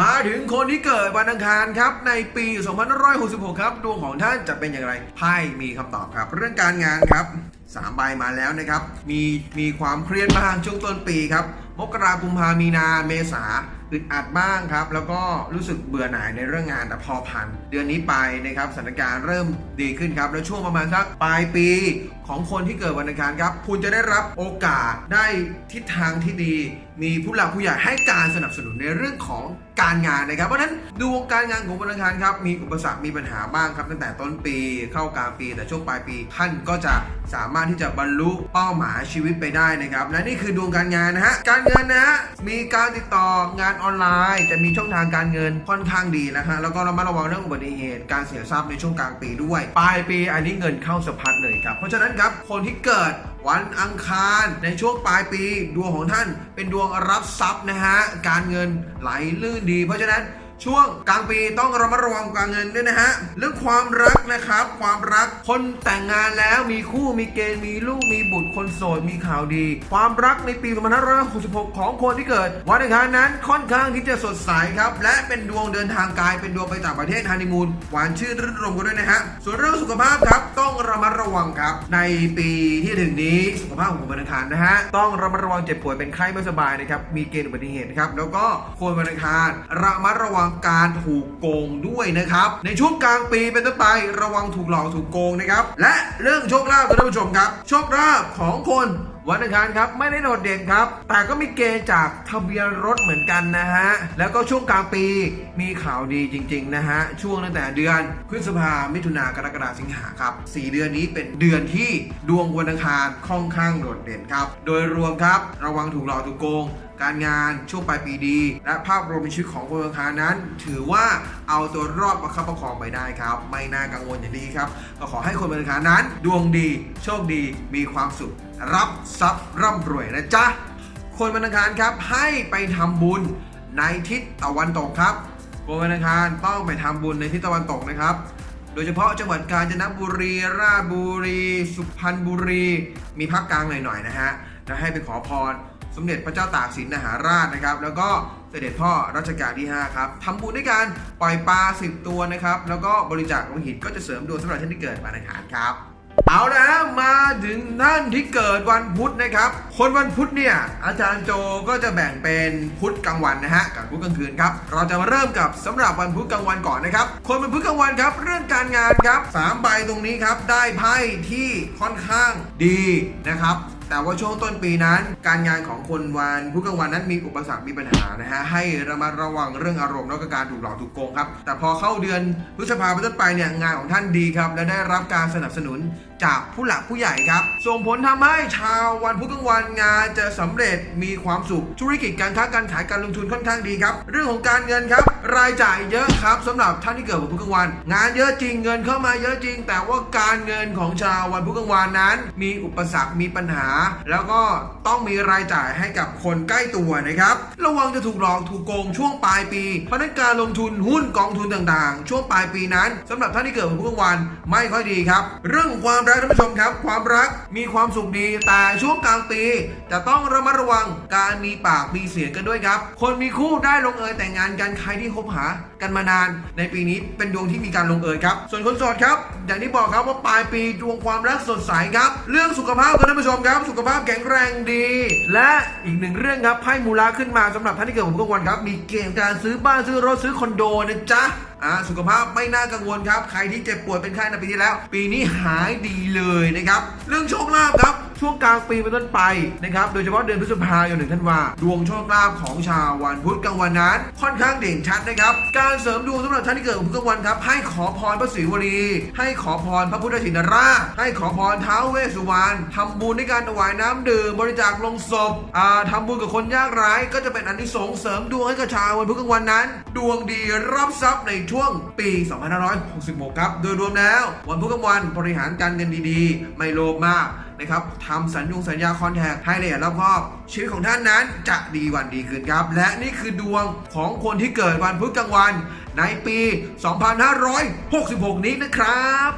มาถึงคนที่เกิดวันอังคารครับในปี 2566 ครับดวงของท่านจะเป็นอย่างไรไพ่มีคำตอบครับ เรื่องการงานครับสามใบมาแล้วนะครับ มีมีความเครียดบ้างช่วงต้นปีครับมกราคมพามีนาเมษา อึดอัดบ้างครับ แล้วก็รู้สึกเบื่อหน่ายในเรื่องงานแต่พอผ่านเดือนนี้ไปนะครับสถานการณ์เริ่มดีขึ้นครับ แล้วช่วงประมาณสักปลายปีของคนที่เกิดวันอังคารครับ คุณจะได้รับโอกาสได้ทิศทางที่ดี มีผู้หลักผู้ใหญ่ให้การสนับสนุนในเรื่องของการงานนะครับ เพราะฉะนั้นดวงการงานของวันอังคารครับ มีอุปสรรคมีปัญหาบ้างครับ ตั้งแต่ต้นปีเข้ากลางปี แต่ช่วงปลายปี ท่านก็จะสามารถที่จะบรรลุเป้าหมายชีวิตไปได้นะครับและนี่คือดวงการงานนะฮะการเงินนะฮะมีการติดต่องานออนไลน์ จะมีช่องทางการเงินค่อนข้างดีนะฮะแล้วก็ระมัดระวังเรื่องอุบัติเหตุ การเสียทรัพย์ในช่วงกลางปีด้วย ปลายปีอันนี้เงินเข้าสะพัดเลยครับ เพราะฉะนั้นครับคนที่เกิดวันอังคารในช่วงปลายปีดวงของท่าน เป็นดวงรับทรัพย์นะฮะการเงินไหลลื่นดี เพราะฉะนั้น ช่วงกลางปีต้องระมัดระวังการเงินด้วยนะฮะ เรื่องความรักนะครับ ความรักคนแต่งงานแล้วมีคู่มีเกณฑ์มีลูกมีบุตรคนโสดมีข่าวดี ความรักในปี2566 ของคนที่เกิด วันอังคารนั้นค่อนข้างที่จะสดใสครับ และเป็นดวงเดินทางไกลเป็นดวงไปต่างประเทศฮันนีมูนหวานชื่นรื่นรมกันด้วยนะฮะส่วนเรื่องสุขภาพครับต้องระมัดระวังครับ ในปีที่ถึงนี้สุขภาพของคนวันอังคารนะฮะต้องระมัดระวังเจ็บป่วยเป็นไข้ไม่สบายนะครับมีเกณฑ์อุบัติเหตุครับแล้วก็คนวันอังคารระมัดระวังการถูกโกงด้วยนะครับ ในช่วงกลางปีเป็นต้นไประวังถูกหลอกถูกโกงนะครับ และเรื่องโชคลาภท่านผู้ชมครับ โชคลาภของคนวันอังคารครับไม่ได้โดดเด่นครับ แต่ก็มีเกณฑ์จากทะเบียนรถเหมือนกันนะฮะ แล้วก็ช่วงกลางปีมีข่าวดีจริง ๆ นะฮะ ช่วงตั้งแต่เดือนพฤษภามิถุนากรกฎาสิงหาครับ4เดือนนี้เป็นเดือนที่ดวงวันอังคารค่อนข้างโดดเด่นครับ โดยรวมครับ ระวังถูกหลอกถูกโกง การงานช่วงปลายปีดี และภาพรวมในชีวิตของคนวันอังคารนั้น ถือว่าเอาตัวรอดประคับประคองไปได้ครับ ไม่น่ากังวลอย่างดีครับ ก็ขอให้คนวันอังคารนั้น ดวงดี โชคดี มีความสุข รับทรัพย์ร่ำรวยนะจ๊ะ คนวันอังคารครับให้ไปทำบุญในทิศตะวันตกครับคนวันอังคารต้องไปทำบุญในทิศตะวันตกนะครับ โดยเฉพาะจังหวัดกาญจนบุรี ราชบุรี สุพรรณบุรี มีภาคกลางหน่อยๆนะฮะ และให้ไปขอพร สมเด็จพระเจ้าตากสินมหาราชนะครับ แล้วก็เสด็จพ่อรัชกาลที่ 5 ครับทำบุญด้วยการปล่อยปลา10ตัวนะครับ แล้วก็บริจาคโลหิตก็จะเสริมดวงสำหรับท่านที่เกิดวันอังคารครับ เอาละมาถึงท่านที่เกิดวันพุธนะครับ คนวันพุธเนี่ย อาจารย์โจก็จะแบ่งเป็นพุธกลางวันนะฮะกับพุธกลางคืนครับ เราจะมาเริ่มกับสำหรับวันพุธกลางวันก่อนนะครับ คนวันพุธกลางวันครับ เรื่องการงานครับสามใบตรงนี้ครับ ได้ไพ่ที่ค่อนข้างดีนะครับ แต่ว่าช่วงต้นปีนั้น การงานของคนวันพุธกลางวันนั้นมีอุปสรรคมีปัญหานะฮะให้ระมัดระวังเรื่องอารมณ์แล้วก็การถูกหลอกถูกโกงครับแต่พอเข้าเดือนพฤษภาคมเป็นต้นไปเนี่ยงานของท่านดีครับและได้รับการสนับสนุนจากผู้หลักผู้ใหญ่ครับ ส่งผลทำให้ชาววันพุธกลางวันงานจะสำเร็จมีความสุขธุรกิจการค้าการขายการลงทุนค่อนข้างดีครับ เรื่องของการเงินครับ รายจ่ายเยอะครับสำหรับท่านที่เกิดวันพุธกลางวัน งานเยอะจริงเงินเข้ามาเยอะจริง แต่ว่าการเงินของชาววันพุธกลางวันนั้น มีอุปสรรคมีปัญหา แล้วก็ต้องมีรายจ่ายให้กับคนใกล้ตัวนะครับ ระวังจะถูกหลอกถูกโกงช่วงปลายปีเพราะนั้นการลงทุนหุ้นกองทุนต่างๆ ช่วงปลายปีนั้นสำหรับท่านที่เกิดวันพุธกลางวันไม่ค่อยดีครับ เรื่องความรักท่านผู้ชมครับ ความรักมีความสุขดีแต่ช่วงกลางปีจะต้องระมัดระวังการมีปากมีเสียงกันด้วยครับ คนมีคู่ได้ลงเอยแต่งงานกันใครที่คบหากันมานาน ในปีนี้เป็นดวงที่มีการลงเอยครับ ส่วนคนโสดครับอย่างที่บอกครับว่าปลายปีดวงความรักสดใสครับ เรื่องสุขภาพครับท่านผู้ชมครับ สุขภาพแข็งแรงดี และอีกหนึ่งเรื่องครับไพ่มูลาขึ้นมาสำหรับท่านที่เกิดวันพุธกลางวันครับมีเกณฑ์การซื้อบ้านซื้อรถซื้อคอนโดนะจ๊ะอ่าสุขภาพไม่น่ากังวลครับ ใครที่เจ็บป่วยเป็นไข้ในปีที่แล้ว ปีนี้หายดีเลยนะครับ เรื่องโชคลาภครับ ช่วงกลางปีเป็นต้นไปนะครับโดยเฉพาะเดือนพฤษภาคมถึงธันวาดวงโชคลาภของชาววันพุธกลางวันนั้น ค่อนข้างเด่นชัดนะครับ การเสริมดวงสำหรับท่านที่เกิดวันพุธกลางวันครับให้ขอพรพระศรีวลีให้ขอพรพระพุทธชินราชให้ขอพรท้าวเวสสุวรรณทำบุญในการถวายน้ำดื่มบริจาคลงศพอ่าทำบุญกับคนยากไร้ก็จะเป็นอันที่สงเสริมดวงให้กับชาววันพุธกลางวันนั้น ดวงดีรับทรัพย์ในช่วงปี 2566 ครับ โดยรวมแล้ว วันพุธกลางวันบริหารการเงินดีๆ ไม่โลภมาก นะครับทำสัญญงสัญญาคอนแทคให้ละเอียดรอบคอบชีวิตของท่านนั้นจะดีวันดีขึ้นครับ และนี่คือดวงของคนที่เกิดวันพุธกลางวันในปี 2566 นี้นะครับ